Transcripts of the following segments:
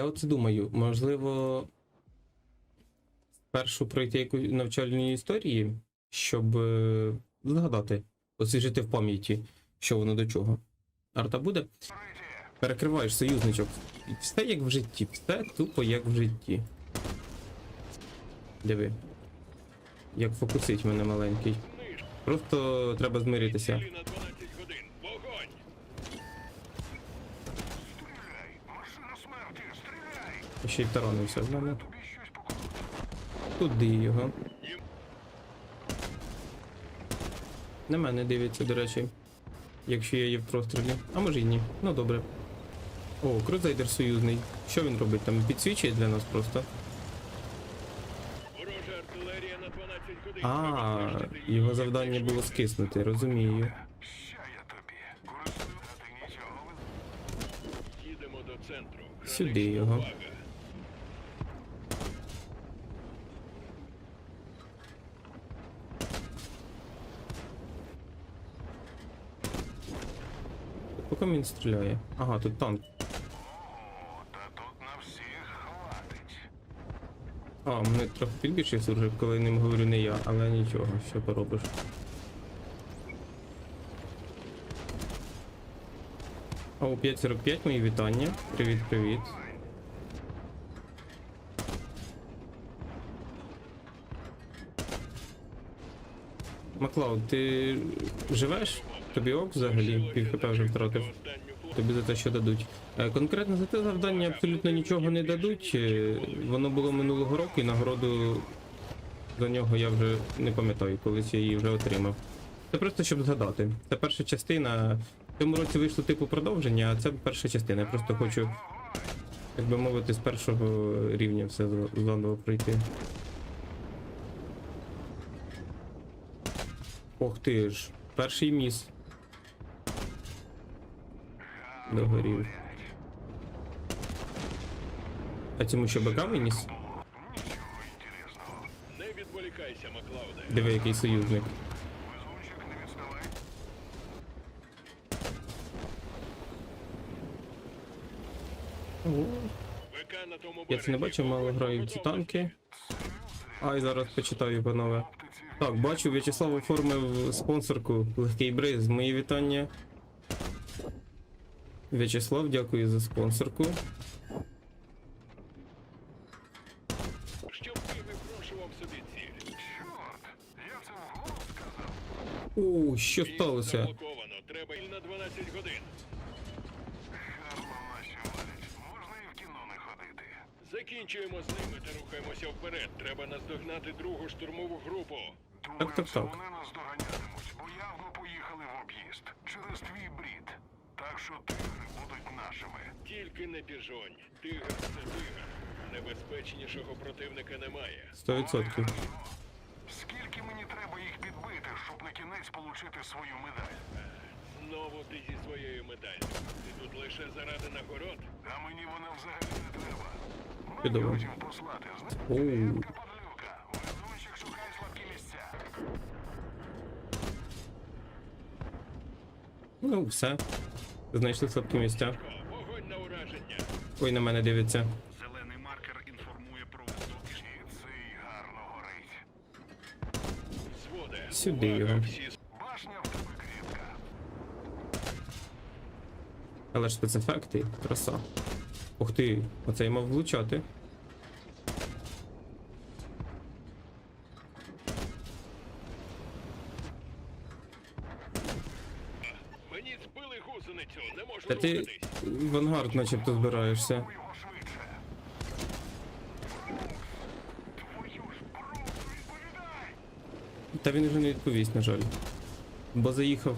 Я оце думаю, можливо, спершу пройти якусь навчальні історії, щоб е, згадати, освіжити в пам'яті, що воно до чого. Арта буде? Перекриваєш союзничок. І Все як в житті, все тупо як в житті. Диви. Як фокусить мене маленький. Просто треба змиритися. Цілі на 12 годин. Вогонь! Ще й таранився з мене. Туди його. На мене дивиться, до речі. Якщо я є в прострілі. А може й ні. Ну добре. О, крузейдер союзний. Що він робить там? Підсвічує для нас просто. Ворожа артилерія на 12 годин. А, його завдання було скиснути, розумію. Що я тобі? Користую, а ти нічого не Їдемо до центру. Сюди Гранична його. Увага. Поки він стріляє. Ага, тут танк. Та тут на всіх хватить. А, мене трохи підбільший служив, коли ним говорю не я, але нічого, що поробиш. О, 545, мої вітання. Привіт, привіт. Маклауд, ти живеш? Тобі ок взагалі? Пів хп вже втратив. Тобі за те, що дадуть. Е, Конкретно за те завдання абсолютно нічого не дадуть. Е, Воно було минулого року і нагороду за нього я вже не пам'ятаю, колись я її вже отримав. Це просто щоб згадати. Це перша частина. В цьому році вийшло типу продовження, а це перша частина. Я просто хочу, як би мовити, з першого рівня все заново пройти. Ох ти ж, перший міс. Догорів. А цьому що БК виніс? Не відволікайся, Маклауде. Диви, який союзник. Я це не бачив, мало граю в ці танки. Ай, зараз почитаю, панове. Так, бачу, В'ячеслав оформив спонсорку Легкий Бриз. Мої вітання. В'ячеслав, дякую за спонсорку. Щоб ти випрошував собі ціль. Чорт, я це сказав. У, що сталося? Треба і на 12 годин. Можна і в кіно не ходити. Закінчуємо з ними та рухаємося вперед. Треба наздогнати другу штурмову групу. Думаю, Так, так, це так. вони нас доганятимуть, бо явно поїхали в об'їзд. Через твій брід. Так що тигри будуть нашими. Тільки не біжонь. Тигр це тигр. Небезпечнішого противника немає. 100%. Скільки мені треба їх підбити, щоб на кінець получити свою медаль? Знову ти зі своєю медаллю. Ти тут лише заради нагород. А мені вона взагалі не треба. Чудово. хотів послати, знаєш? Подлюка. Везунчик шукає слабкі місця. Ну, все. Знайшли слабкі місця. Вогонь на ураження. Ой, на мене дивиться. Зелений маркер інформує про високий цей гарно горить. Сюди його. Башня в тебе кріпка. Але ж спецефекти, краса. Ух ти, оце я мав влучати. Мені збили гусеницю, не можу Та ти в ангард начебто збираєшся. Та він вже не відповість, на жаль. Бо заїхав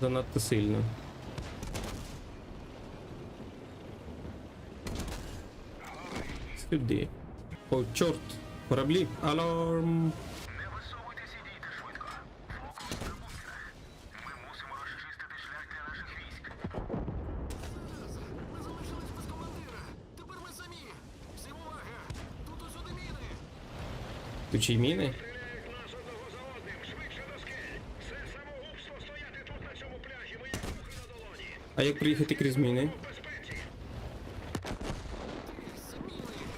занадто сильно. Сюди. О, чорт! Кораблі! Аларм! Не висовуйтесь і дійте швидко. Фокус на бункерах. Ми мусимо розчистити шлях для наших військ. Ми залишились без командира. Тепер ми самі. Всім увага! Тут усюди міни. Тут ще й міни? Стріляють нас одного за одним, швидше до скель. Це самогубство стояти тут на цьому пляжі, ми як мухи на долоні. А як приїхати крізь міни?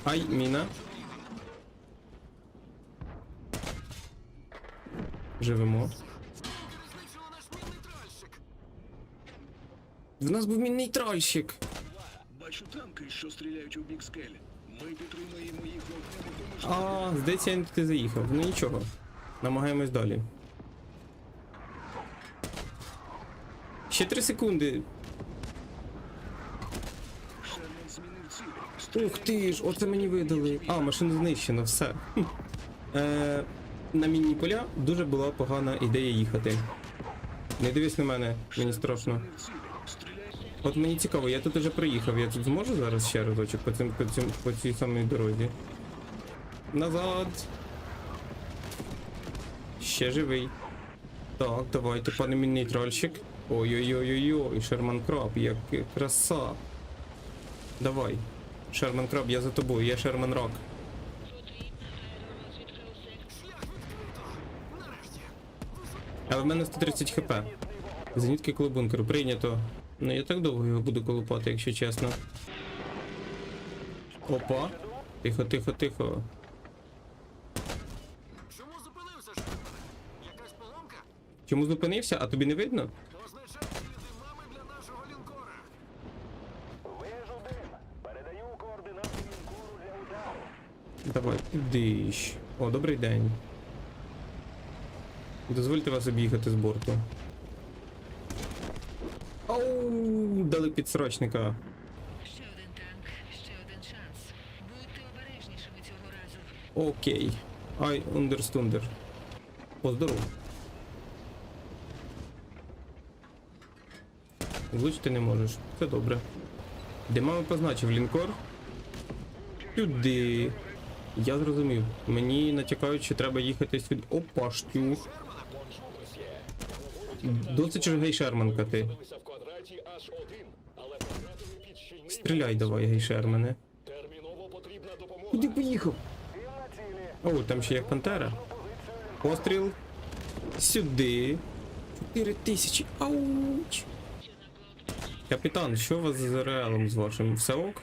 Ай, міна. Живемо. В нас був мінний тральщик. Бачу танки, що стріляють у бік скель. А, здається, я не туди заїхав. Ну нічого. Намагаємось далі. Ще три секунди. Ух ти ж, оце мені видали. А, машину знищено, все. Е, на мінні поля дуже була погана ідея їхати. Не дивись на мене, мені страшно. От мені цікаво, я тут уже приїхав, я тут зможу зараз ще разочок по, цим, по, цим, по цій самій дорозі. Назад. Ще живий. Так, давайте, пане мінний трольщик. Ой-ой-ой-ой-ой, Шерман Краб, як краса. Давай. Шерман Краб, я за тобою, я Шерман Рок. Але в мене 130 хп. Зенітки коло бункеру прийнято. Ну я так довго його буду колупати, якщо чесно. Опа. Тихо, тихо, тихо. Чому зупинився, Шермане? Якась поломка? Чому зупинився, а тобі не видно? Означає сліди мами для нашого лінкора. Вижу дим. Передаю координати лінкору для удару. Давай, диш. О, добрий день. Дозвольте вас об'їхати з борту. Дали підсрочника. Ще один танк, ще один шанс. Будьте обережнішими цього разу. Окей. I understunder. О, здорово. Влучити не можеш. Це добре. Де мами позначив лінкор? Сюди. Я зрозумів. Мені натякають, що треба їхати сюди. Опа, штюх. Досить ж гейшерманка ти. в квадраті аж один, але квадратові під ще й Стріляй давай, потрібна допомога. Куди поїхав? О, там ще як пантера. Постріл. Сюди. Чотири тисячі. Ауч. Капітан, що у вас з реалом з вашим? Все ок?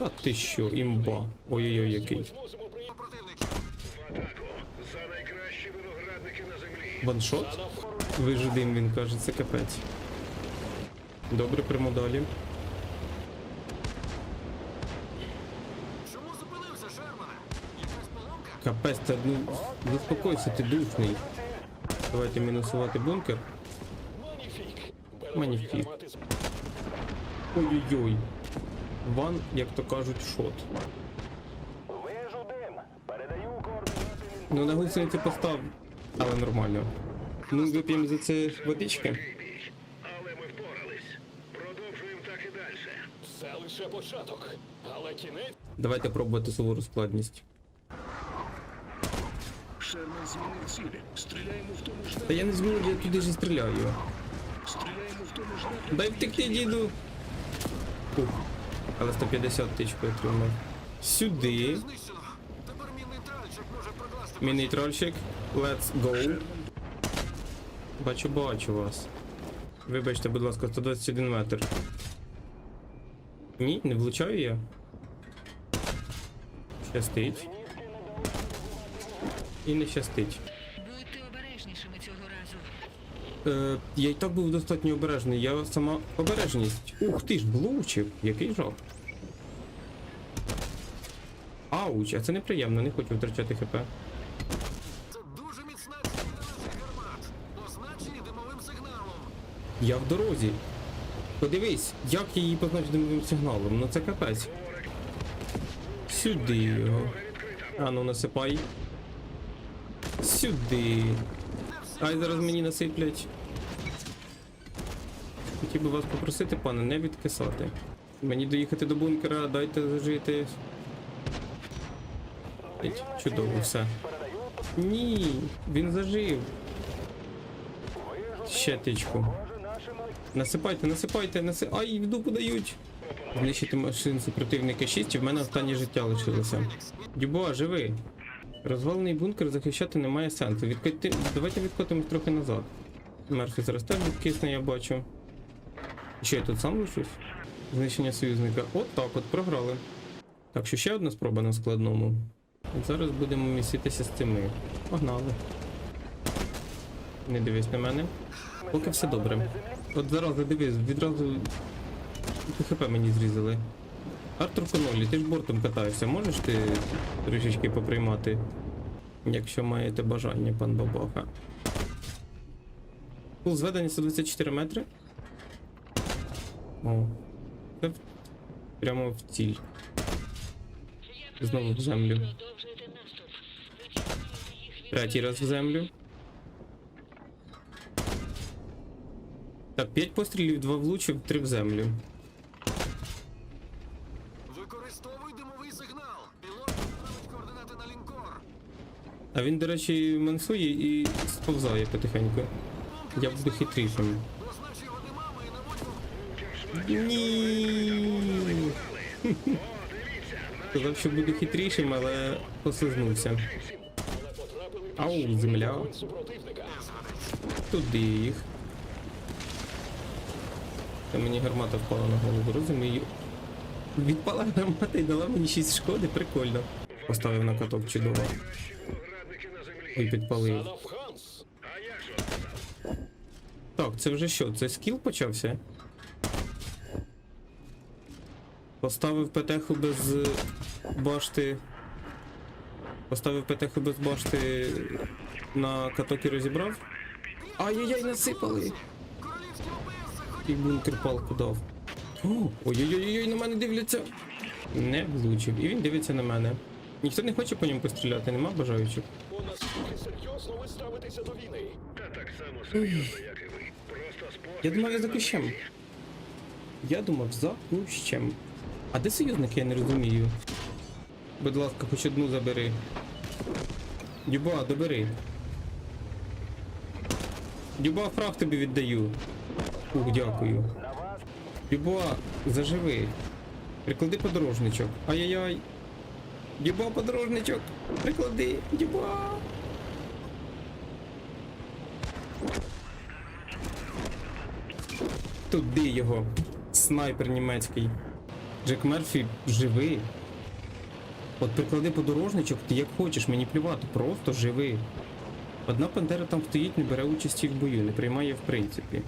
А ти що, імба? Ой-ой-ой, який. Атаку. За найкращі виноградники на землі. Ваншот? Вижидим, він каже, це капець. Добре, прямо далі. Чому зупинився, Шермане? Якась поломка? Капець, та ну заспокойся, ти душний. Давайте мінусувати бункер. Маніфік. Маніфік. Ой-ой-ой. Ван, як то кажуть, шот. Вижу дим. Передаю координати. Ну на гусениці постав, але нормально. Ну, вип'ємо за це водички. Але ми впорались. Продовжуємо так і далі. Це лише початок, але кінець Давайте пробувати сувору складність. Шерман змінив цілі. Стріляємо в тому ж Та я не змінив, я туди ж стріляю. Стріляємо в тому ж напрямку. Дай втекти, діду. Ух, але 150 тисяч отримав. Сюди. Знищено. Тепер мінний тральщик може прокласти. Мінний трольщик. Let's go. Бачу, бачу вас. Вибачте, будь ласка, 121 метр. Ні, не влучаю я. Щастить. І не щастить. Будьте обережнішими цього разу. Е, я і так був достатньо обережний, я сама обережність. Ух ти ж, влучив, який жах. Ауч, а це неприємно, не хочу втрачати хп. Це дуже міцна ціль гармат. Позначені димовим сигналом. Я в дорозі. Подивись, як я її позначив димовим сигналом, ну це капець. Сюди його. А ну насипай. Сюди. Ай, зараз мені насиплять. Хотів би вас попросити, пане, не відкисати. Мені доїхати до бункера, дайте зажити. Чудово, все. Ні, він зажив. Ще тичку. Насипайте, насипайте, наси... Ай, в дупу дають. Знищити машин супротивника 6, і в мене останнє життя лишилося. Дюбуа, живи. Розвалений бункер захищати немає сенсу. Відкоти... Давайте відкотимось трохи назад. Мерфі зараз теж відкисне, я бачу. Що я тут сам лишусь? Знищення союзника. От так от, програли. Так, що ще одна спроба на складному. От зараз будемо міситися з цими. Погнали. Не дивись на мене. Поки все добре. От зараз дивись, відразу хп мені зрізали. Артур Конолі, ти ж бортом катаєшся, можеш ти трішечки поприймати? Якщо маєте бажання, пан Бабаха. Пул зведення 124 метри. О. Це прямо в ціль. Знову в землю. Третій раз в землю. Так, 5 пострілів, 2 влучив, 3 в землю. Використовуй димовий сигнал. Пілот відправить координати на лінкор. А він, до речі, мансує і сповзає потихеньку. Я буду хитрішим. Познач його димами і наводь Ні. Сказав, що буду хитрішим, але послизнувся. Ау, земля. Туди їх. Та мені гармата впала на голову, розумію. Відпала гармата і дала мені 6 шкоди, прикольно. Поставив на каток чудово. Ой, підпалив. Так, це вже що? Це скіл почався? Поставив петеху без е, башти. Поставив петеху без башти на каток і розібрав. Ай-яй-яй, насипали! І бункер палку дав. Ой-ой-ой, на мене дивляться. Не влучив. І він дивиться на мене. Ніхто не хоче по ньому постріляти, нема бажаючих. Бо наскільки серйозно ви ставитеся до війни? Та так само серйозно, як і ви. Просто спосіб. Я думав, я за кущем. Я думав, за кущем. А де союзники, я не розумію. Будь ласка, хоч одну забери. Дюба, добери. Дюба, фраг тобі віддаю. Ух, дякую. Дюба, заживи. Приклади подорожничок. Ай-яй-яй. Дюба, подорожничок. Приклади. Дюба. Туди його. Снайпер німецький. Джек Мерфі живий. От приклади подорожничок, ти як хочеш, мені плювати, просто живи. Одна пантера там стоїть, не бере участі в бою, не приймає в принципі.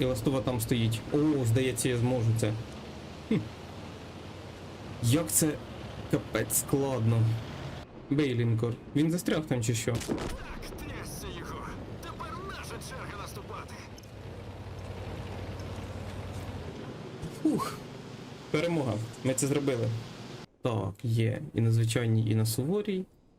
І ластова там стоїть. О, здається, я зможу це. Хм. Як це капець складно. Бейлінкор. Він застряг там чи що? Його. Тепер наша черга наступати. Фух. Перемога. Ми це зробили. Так, є. І на звичайній, і на суворій.